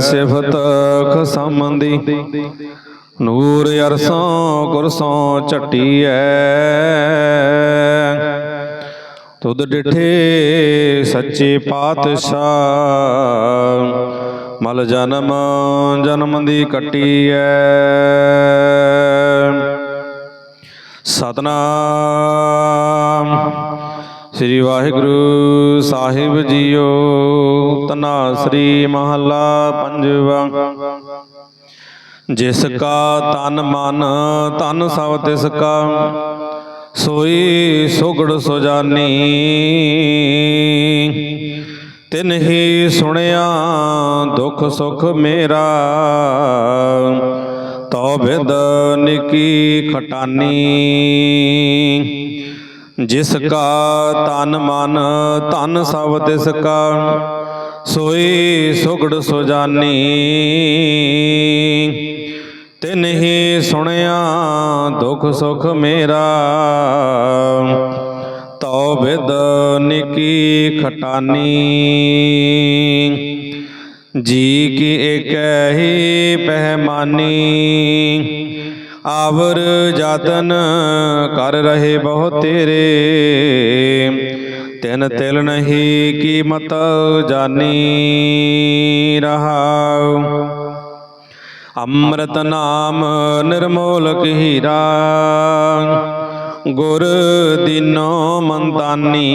ਸਿਫਤ ਖਸਮੰਦੀ ਨੂਰ ਅਰਸੋਂ ਕੁਰਸੋਂ ਝਟੀਐ। ਤੁਧ ਡਿਠੇ ਸੱਚੇ ਪਾਤਸ਼ਾਹ। ਮਲ ਜਨਮ ਜਨਮ ਦੀ ਕੱਟੀਐ। ਸਤਨਾਮ। ਸ੍ਰੀ ਵਾਹਿਗੁਰੂ ਸਾਹਿਬ ਜੀਓ, ਤਨਾ ਸ੍ਰੀ ਮਹੱਲਾ ਪੰਜਵਾ। ਜਿਸ ਕਾ ਤਨ ਮਨ, ਤਨ ਸਭ ਤਿਸ ਕਾ, ਸੋਈ ਸੁਗੜ ਸੁਜਾਨੀ। ਤਿਨ ਹੀ ਸੁਣਿਆ ਦੁਖ ਸੁਖ ਮੇਰਾ ਤੋ ਬਿਦ ਨਿਕੀ ਖਟਾਨੀ। ਜਿਸ ਕਾ ਤਨ ਮਨ, ਧਨ ਸਭ ਤਿਸ ਕਾ, ਸੋਈ ਸੁਗੜ ਸੁਜਾਨੀ। ਤਿਨ ਹੀ ਸੁਣਿਆ ਦੁਖ ਸੁਖ ਮੇਰਾ, ਤਉ ਬਿਦ ਨਿਕੀ ਖਟਾਨੀ। ਜੀ ਕੀ ਏਕੈ ਹੀ ਪਹਿਮਾਨੀ। ਆਵਰ ਜਤਨ ਕਰ ਰਹੇ ਬਹੁ ਤੇਰੇ। ਤਿਨ ਤਿਲ ਨਹੀਂ ਕੀਮਤ ਜਾਨੀ ਰਹਾਉ। ਅੰਮ੍ਰਿਤ ਨਾਮ ਨਿਰਮੋਲਕ ਹੀਰਾ। ਗੁਰ ਦੀਨੋ ਮੰਤਾਨੀ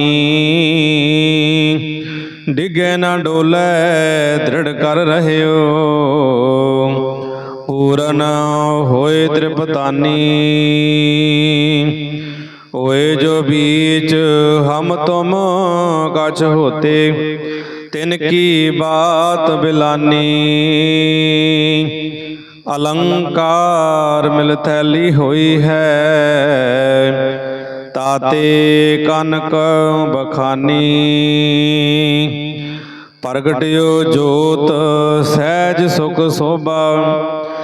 ਡਿਗੇ ਨਾ ਡੋਲੇ, ਦ੍ਰਿੜ ਕਰ ਰਹਿਓ। ਪੂਰਨ ਹੋਏ ਤ੍ਰਿਪਤਾਨੀ। ਓਏ ਜੋ ਬੀਚ ਹਮ ਤੁਮ ਕਛ ਹੋਤੇ, ਤਿਨ ਕੀ ਬਾਤ ਬਿਲਾਨੀ। ਅਲੰਕਾਰ ਮਿਲ ਥੈਲੀ ਹੋਈ ਹੈ, ਤਾਤੇ ਕਨਕ ਬਖਾਨੀ। ਪ੍ਰਗਟਿਓ ਜੋਤ ਸਹਿਜ ਸੁਖ ਸੋਭਾ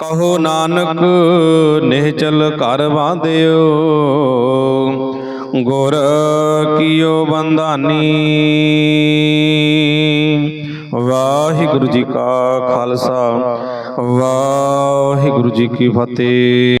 ਕਹੋ ਨਾਨਕ, ਨਿਹਚਲ ਘਰ ਬਾਂਧਿਓ ਗੁਰ ਕੀਓ ਬੰਧਾਨੀ। ਵਾਹਿਗੁਰੂ ਜੀ ਕਾ ਖਾਲਸਾ, ਵਾਹਿਗੁਰੂ ਜੀ ਕੀ ਫਤਿਹ।